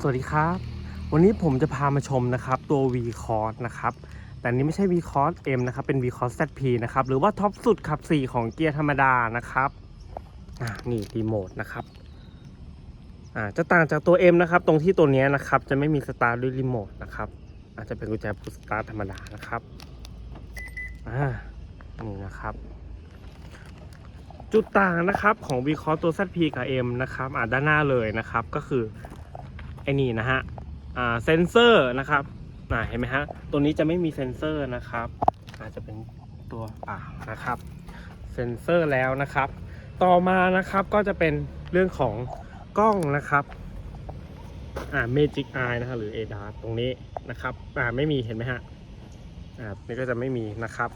สวัสดีครับ วันนี้ผมจะพามาชมนะครับตัว V c o r s นะครับ แต่นี้ไม่ใช่ V c o r s M นะครับ เป็น V c o r s ZP นะครับ หรือว่าท็อปสุดขับ 4 ของเกียร์ธรรมดานะครับ อ่า นี่รีโมทนะครับ อ่า จะต่างจากตัว M นะครับ ตรงที่ตัวนี้นะครับ จะไม่มีสตาร์ทด้วยรีโมทนะครับ อาจจะเป็นกุญแจพุชสตาร์ทธรรมดานะครับ อ่า นี่นะครับจุดต่างนะครับของ v c o s ตัว ZP กับ M นะครับอ่าด้านหน้าเลยนะครับ ก็คือ ไอ้นี่นะฮะอ่าเซนเซอร์นะครับเห็นไหมฮะตัวนี้จะไม่มีเซนเซอร์นะครับอาจจะเป็นตัวเปล่านะครับเซนเซอร์แล้วนะครับ ต่อมานะครับก็จะเป็นเรื่องของกล้องนะครับอ่า Magic Eye นะครับหรือ ADAS ตรงนี้นะครับอ่าไม่มีเห็นไหมฮะอ่านี่ก็จะไม่มีนะครับ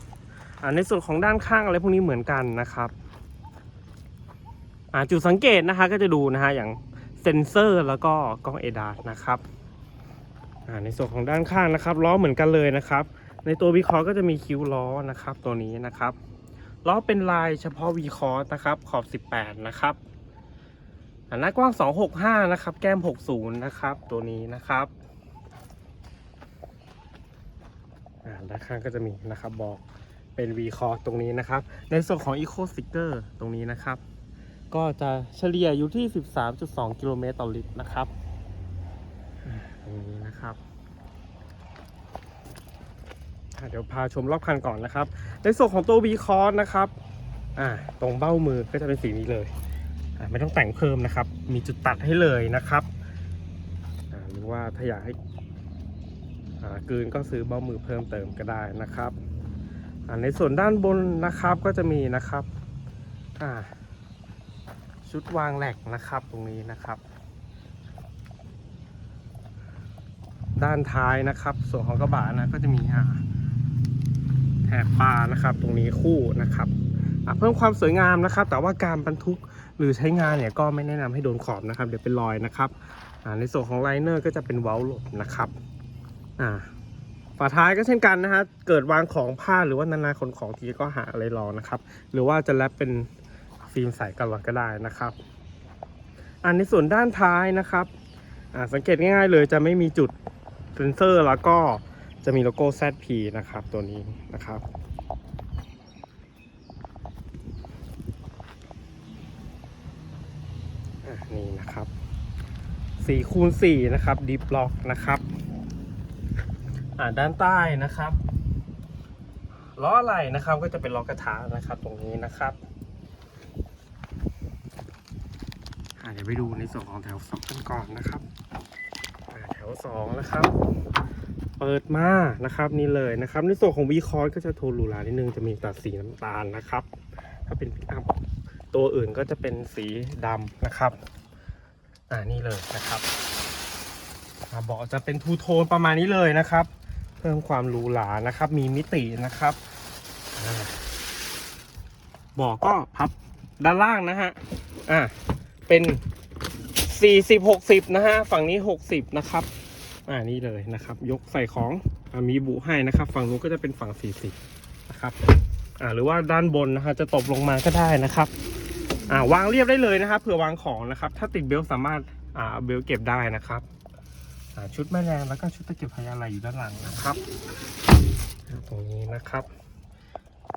อ่าในส่วนของด้านข้างอะไรพวกนี้เหมือนกันนะครับอ่าจุดสังเกตนะคะก็จะดูนะฮะอย่าง เซนเซอร์แล้วก็กล้องเอดานะครับอ่าในส่วนของด้านข้างนะครับล้อเหมือนกันเลยนะครับ ในตัววีคอร์ก็จะมีคิ้วล้อนะครับ ตัวนี้นะครับล้อเป็นลายเฉพาะวีคอร์นะครับขอบ 18 นะครับอ่าหน้ากว้าง 265 นะครับ แก้ม 60 นะครับ ตัวนี้นะครับอ่าด้านข้างก็จะมีนะครับบอกเป็นวีคอร์ตรงนี้นะครับ ในส่วนของ Eco Sticker ตรงนี้นะครับ ก็จะเฉลี่ยอยู่ที่ 13.2 กิโลเมตรต่อลิตรนะครับตรงนี้นะครับเดี๋ยวพาชมรอบคันก่อนนะครับ ในส่วนของตัว V c o s นะครับอ่าตรงเบ้ามือก็จะเป็นสีนี้เลย ไม่ต้องแต่งเพิ่มนะครับ มีจุดตัดให้เลยนะครับหรือว่าถ้าอยากให้กืนก็ซื้อเบ้ามือเพิ่มเติมก็ได้นะครับ ในส่วนด้านบนนะครับก็จะมีนะครับ ชุดวางแหลกนะครับตรงนี้นะครับ ด้านท้ายนะครับ ส่วนของกระบะนะก็จะมีแถบปลานะครับ ตรงนี้คู่นะครับเพิ่มความสวยงามนะครับ แต่ว่าการบรรทุกหรือใช้งานเนี่ยก็ไม่แนะนำให้โดนขอบนะครับ เดี๋ยวเป็นรอยนะครับในส่วนของไลเนอร์ก็จะเป็นเว้าหลบนะครับฝาท้ายก็เช่นกันนะฮะเกิดวางของผ้าหรือว่านานๆขนของทีก็หาอะไรรองนะครับ หรือว่าจะแรปเป็น ฟิล์มใสกันก็ได้นะครับ อันในส่วนด้านท้ายนะครับสังเกตง่ายๆเลยจะไม่มีจุดเซนเซอร์แล้วก็จะมีโลโก้ ZP นะครับตัวนี้นะครับนี่นะครับ4คูณ4นะครับดีบล็อกนะครับอ่าด้านใต้นะครับล้ออะไรนะครับก็จะเป็นล้อกระทะนะครับตรงนี้นะครับ อะ เดี๋ยวไปดูในส่วนของแถวสองกันก่อนนะครับแถวสองนะครับ เปิดมานะครับนี่เลยนะครับ ในส่วนของวีคอร์ก็จะโทนหรูหรานิดนึงจะมีตัดสีน้ำตาลนะครับ ถ้าเป็นพิกอัพตัวอื่นก็จะเป็นสีดำนะครับอ่านี่เลยนะครับเบาะจะเป็นทูโทนประมาณนี้เลยนะครับ เพิ่มความหรูหรานะครับ มีมิตินะครับเบาะก็พับด้านล่างนะฮะอ่า เป็น40 60นะฮะฝั่งนี้60นะครับ อ่านี่เลยนะครับ ยกใส่ของอามีบุให้นะครับ ฝั่งนู้นก็จะเป็นฝั่ง40นะครับ อ่าหรือว่าด้านบนนะฮะจะตบลงมาก็ได้นะครับ อ่าวางเรียบได้เลยนะครับเผื่อวางของนะครับ ถ้าติดเบลต์สามารถอ่าเอาเบลต์เก็บได้นะครับอ่าชุดแม่แรงแล้วก็ชุดตะเกียบพยาไหลอยู่ด้านหลังนะครับตรงนี้นะครับ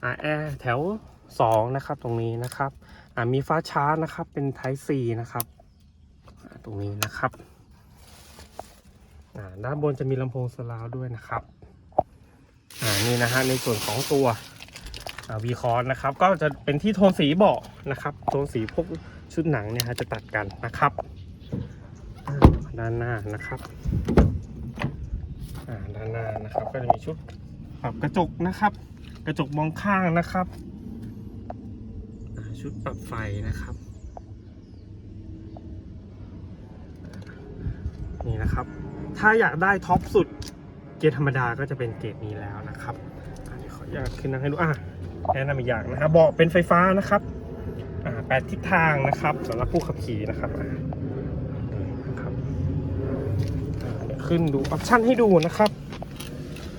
อ่าแอร์แถว2นะครับตรงนี้นะครับ มีฟ้าชาร์จนะครับ เป็น Type C นะครับ ตรงนี้นะครับด้านบนจะมีลำโพงสลาวด้วยนะครับนี่นะฮะในส่วนของตัววีคอนนะครับ ก็จะเป็นที่โทนสีเบาะนะครับ โทนสีพวกชุดหนังเนี่ยฮะจะตัดกันนะครับ ด้านหน้านะครับด้านหน้านะครับ ก็จะมีชุดปรับกระจกนะครับ กระจกมองข้างนะครับ ชุดปรับไฟนะครับ นี่นะครับ ถ้าอยากได้ท็อปสุดเกียร์ธรรมดาก็จะเป็นเกรดนี้แล้วนะครับเดี๋ยวขออนุญาตขึ้นนั่งให้ดูอะแนะนำอีกอย่างนะครับเบาะเป็นไฟฟ้านะครับอ่าแปดทิศทางนะครับสำหรับผู้ขับขี่นะครับนะครับขึ้นดูออปชั่นให้ดูนะครับ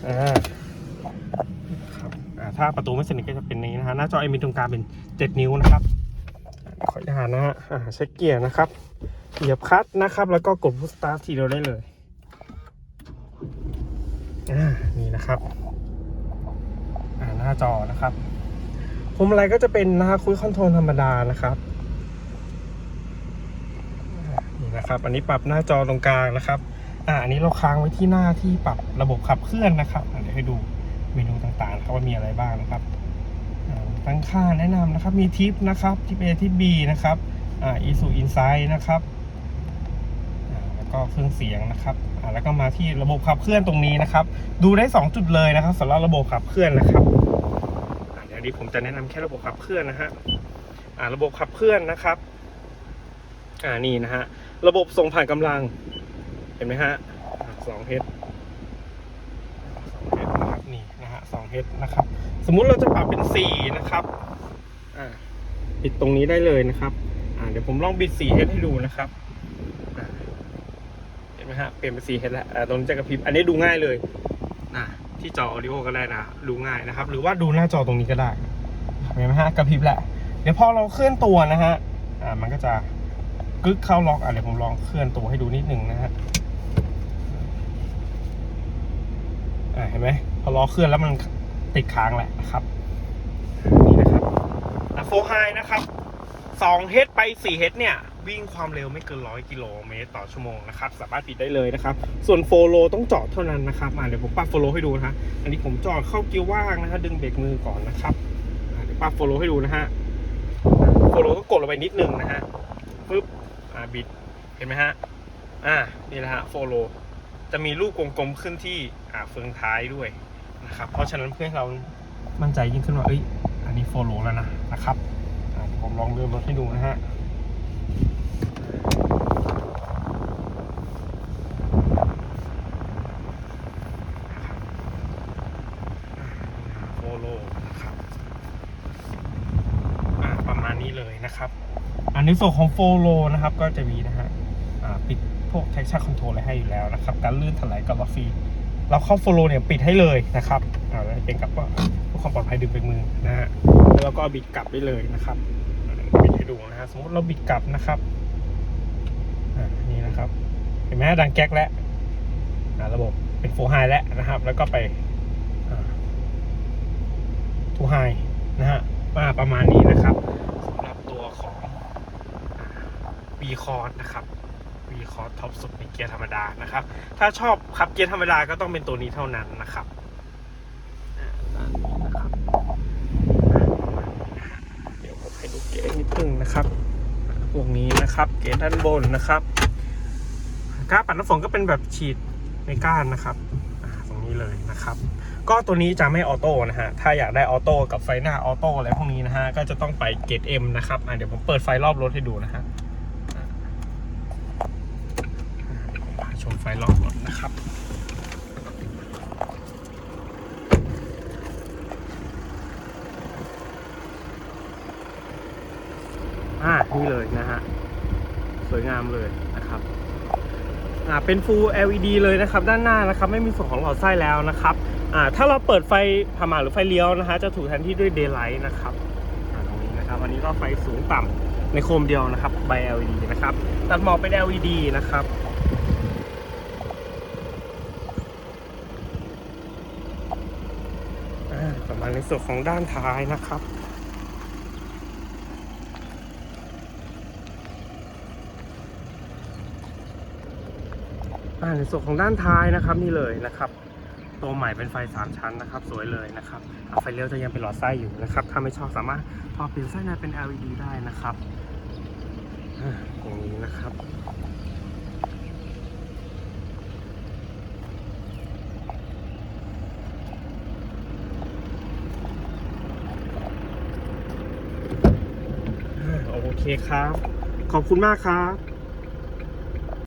อ่า ถ้าประตูไม่สนิทก็จะเป็นนี้นะฮะหน้าจอมีตรงกลางเป็น 7 นิ้วนะครับขออนุญาตนะฮะอ่าเช็คเกียร์นะครับเหยียบคลัตช์นะครับ แล้วก็กดพุชสตาร์ททีเดียวได้เลยอ่านี่นะครับอ่าหน้าจอนะครับพวงมาลัยก็จะเป็นนะฮะคุยคอนโทรลธรรมดานะครับนี่นะครับ อันนี้ปรับหน้าจอตรงกลางนะครับ อ่าอันนี้เราค้างไว้ที่หน้าที่ปรับระบบขับเคลื่อนนะครับเดี๋ยวให้ดู เมนูต่างๆนะครับว่ามีอะไรบ้างนะครับตั้งค่าแนะนำนะครับมีทิปนะครับทิป A ทิป B นะครับอ่า ESU Insight นะครับอ่าแล้วก็เครื่องเสียงนะครับอ่าแล้วก็มาที่ระบบขับเคลื่อนตรงนี้นะครับ ดูได้ 2 จุดเลยนะครับสำหรับระบบขับเคลื่อนนะครับอ่าเดี๋ยวนี้ผมจะแนะนำแค่ระบบขับเคลื่อนนะฮะอ่าระบบขับเคลื่อนนะครับอ่านี่นะฮะระบบส่งผ่านกำลังเห็นไหมฮะสองเฮดสองเฮดนะครับนี่ นะฮะสองเฮนะครับ สมมุติเราจะปรับเป็นสีนะครับปิดตรงนี้ได้เลยนะครับเดี๋ยวผมลองบิดสีเฮดให้ดูนะครับเห็นไหมฮะเปลี่ยนเป็นสีเฮดแล้วตรงนี้จะกระพริบอันนี้ดูง่ายเลยนะที่จอออดิโอก็ได้นะดูง่ายนะครับ หรือว่าดูหน้าจอตรงนี้ก็ได้เห็นไหมฮะกระพริบแหละเดี๋ยวพอเราเคลื่อนตัวนะฮะอ่ามันก็จะกึกเข้าล็อกอะเดี๋ยวผมลองเคลื่อนตัวให้ดูนิดหนึ่งนะฮะอ่าเห็นไหมพอล้อเคลื่อนแล้วมัน ติดค้างแหละนะครับนี่นะครับโฟไฮนะครับ2เฮดไป4เฮดเนี่ย วิ่งความเร็วไม่เกิน100กิโลเมตรต่อชั่วโมงนะครับ สามารถปิดได้เลยนะครับ ส่วนโฟโลต้องจอดเท่านั้นนะครับอ่าเดี๋ยวผมปรับโฟโลให้ดูนะฮะอันนี้ผมจอดเข้าเกียร์ว่างนะฮะดึงเบรกมือก่อนนะครับอ่าเดี๋ยวปรับโฟโลให้ดูนะฮะโฟโลก็กดลงไปนิดนึงนะฮะปึ๊บอ่าบิดเห็นไหมฮะอ่านี่แหละฮะโฟโลจะมีลูกกลมๆขึ้นที่อ่าเฟืองท้ายด้วย นะครับ เพราะฉะนั้นเพื่อให้เรามั่นใจยิ่งขึ้นว่าเอ้ยอันนี้โฟโลแล้วนะนะครับผมลองเดินรถให้ดูนะฮะโฟโลนะครับประมาณนี้เลยนะครับอันในส่วนของโฟโลนะครับก็จะมีนะฮะปิดพวก traction control อะไรให้อยู่แล้วนะครับ การลื่นถลายกับล็อกฟ รีเราเข้าโฟโลเนี่ยปิดให้เลยนะครับอ่าแล้วเป็นกับว่าเพื่อความปลอดภัยดึงไปมือนะฮะแล้วก็บิดกลับได้เลยนะครับบิดให้ดูนะฮะสมมติเราบิดกลับนะครับอ่านี่นะครับ เห็นไหมดังแก๊กแล้วอ่าระบบเป็นโฟไฮแล้วนะครับ แล้วก็ไปทูไฮนะฮะอ่าประมาณนี้นะครับสำหรับตัวของวีคอร์ดนะครับ วีคอร์ดท็อปสุดในเกียร์ธรรมดานะครับ ถ้าชอบขับเกียร์ธรรมดาก็ต้องเป็นตัวนี้เท่านั้นนะครับด้านนี้นะครับเดี๋ยวผมให้ดูเกียร์นิดนึงนะครับพวกนี้นะครับ เกียร์ด้านบนนะครับก้าปัดน้ำฝนก็เป็นแบบฉีดในก้านนะครับอ่าตรงนี้เลยนะครับ ก็ตัวนี้จะไม่ออโต้นะฮะ ถ้าอยากได้ออโต้กับไฟหน้าออโต้อะไรพวกนี้นะฮะ ก็จะต้องไปเกตเอ็มนะครับเดี๋ยวผมเปิดไฟรอบรถให้ดูนะฮะอะเดี๋ยวผมพา ชมไฟรอบรถนะครับอ่านี่เลยนะฮะ สวยงามเลยนะครับ อ่าเป็น Full LED เลยนะครับ ด้านหน้านะครับ ไม่มีส่วนของหลอดไส้แล้วนะครับ อ่าถ้าเราเปิดไฟผ่าหมาหรือไฟเลี้ยวนะฮะจะถูกแทนที่ด้วย Daylight นะครับอ่าตรงนี้นะครับ อันนี้ก็ไฟสูงต่ำในโคมเดียวนะครับใบ LED นะครับ ตัดหมอกเป็น LED นะครับ อ่า ประ มาในส่วนของด้านท้ายนะครับอ่าในส่วนของด้านท้ายนะครับนี่เลยนะครับ ตัวใหม่เป็นไฟ 3 ชั้นนะครับ สวยเลยนะครับไฟเลี้ยวจะยังเป็นหลอดไส้อยู่นะครับ ถ้าไม่ชอบสามารถถอเปลี่ยนไส้ในเป็น LED ได้นะครับอ่าตรงนี้นะครับ อ่าโอ เคครับ ขอบคุณมากครับ